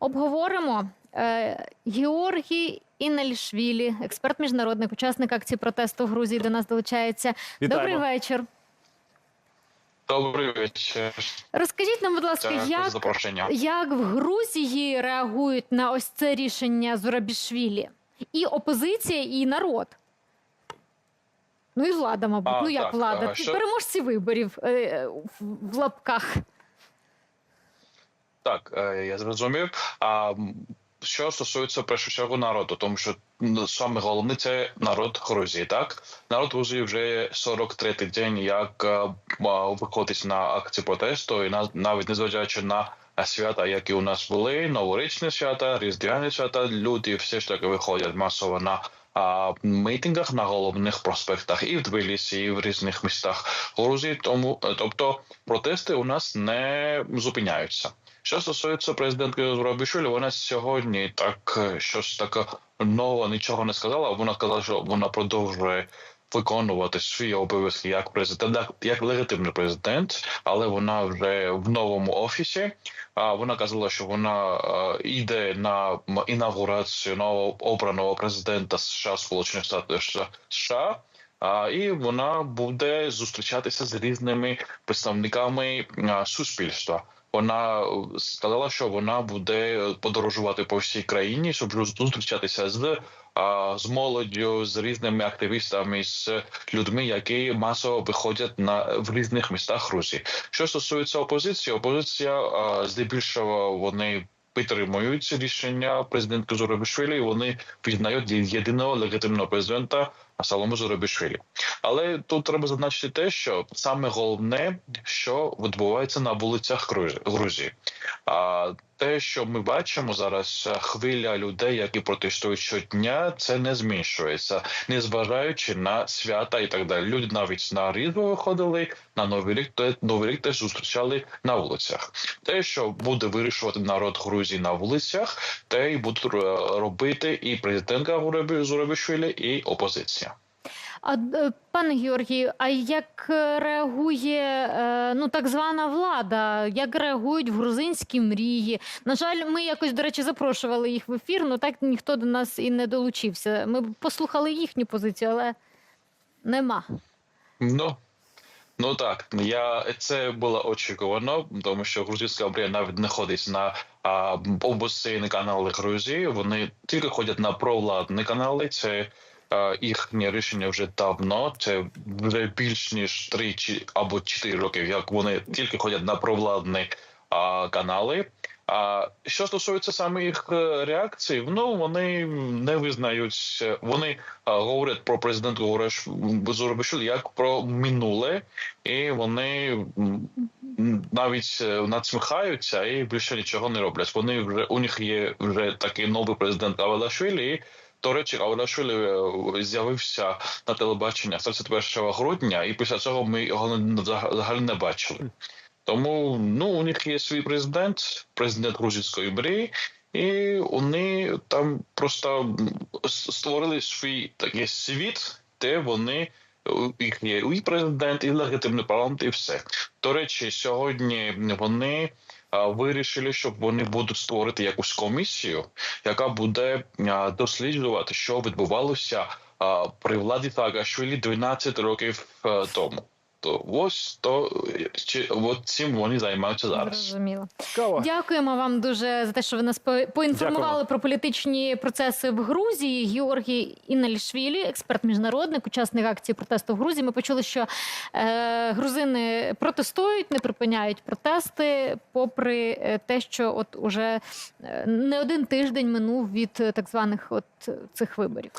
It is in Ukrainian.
Обговоримо е, Георгій Інельшвілі, експерт міжнародник, учасник акції протесту в Грузії. До нас долучається. Вітаємо. Добрий вечір. Добрий вечір. Розкажіть нам, будь ласка, Дякую як, запрошення. як в Грузії реагують на ось це рішення Зурабішвілі? І опозиція, і народ. Ну і влада, мабуть. А, ну як так, влада? а, що- Переможці виборів е, в лапках. Так, е, я зрозумів. А що стосується в першу чергу народу, тому що саме головне це народ Грузії. Так, народ Грузії вже 43-й день, як е, виходить на акції протесту, і на- навіть незважаючи на свята, які у нас були, новорічні свята, різдвяні свята, люди все ж таки виходять масово на. А митингах на головних проспектах і в Тбілісі, і в різних містах Грузії. Тому е, тобто протести у нас не зупиняються. Що стосується президентки Зурабішвілі, вона сьогодні так е, щось таке нового нічого не сказала. Вона сказала, що вона продовжує виконувати свої обов'язки як президент, як, легітимний президент, але вона вже в новому офісі. А вона казала, що вона йде на інавгурацію нового обраного президента США Сполучених Штатів США. А, і вона буде зустрічатися з різними представниками суспільства. Вона сказала, що вона буде подорожувати по всій країні, щоб зустрічатися з, з молоддю, з різними активістами, з людьми, які масово виходять на в різних містах Грузії. Що стосується опозиції, опозиція здебільшого вони. Підтримують рішення президентки Зурабішвілі, і вони визнають єдиного легітимного президента Салому Зурабішвілі. Але тут треба зазначити те, що саме головне, що відбувається на вулицях Грузії. А те, що ми бачимо зараз, е, хвиля людей, які протестують щодня, це не зменшується, незважаючи на свята і так далі. Люди навіть на різдво виходили на новий рік, те- новий рік теж зустрічали на вулицях. Те, що буде вирішувати народ Грузії на вулицях, те й будуть е, робити і президентка Зурабішвілі, і опозиція. А е, пане Георгію, а як реагує е, ну так звана влада? Як реагують грузинські мрії? На жаль, ми якось до речі запрошували їх в ефір, але так ніхто до нас і не долучився. Ми б послухали їхню позицію, але нема. Ну, ну так, я це було очікувано, тому що грузинська мрія навіть не ходить на а, опозиційні канали Грузії. Вони тільки ходять на провладні канали. Це їхнє рішення вже давно. Це вже більш ніж три чи або чотири роки, як вони тільки ходять на провладні канали. А що стосується саме їх реакцій, ну вони не визнають, вони говорять про президента Зурабішвілі як про минуле, і вони навіть е, надсміхаються і більше нічого не роблять. Вони вже у них є вже такий новий президент Авелашвілі. І, до речі, Авелашвілі е, з'явився на телебаченні 31 грудня, і після цього ми його взагалі не бачили. Тому ну у них є свій президент, президент грузинської мрії, і вони там просто створили свій такий світ, де вони їх є і президент, і легітимний парламент, і все. До речі, сьогодні вони вирішили, що вони будуть створити якусь комісію, яка буде досліджувати, що відбувалося при владі Саакашвілі 12 років тому. То ось то чи от цим вони займаються зараз. Зрозуміло. Цікаво. Дякуємо вам дуже за те, що ви нас по- поінформували Дякуємо. про політичні процеси в Грузії. Георгій Інельшвілі, експерт міжнародник, учасник акції протесту в Грузії. Ми почули, що е, грузини протестують, не припиняють протести, попри е, те, що от уже е, не один тиждень минув від е, так званих от цих виборів.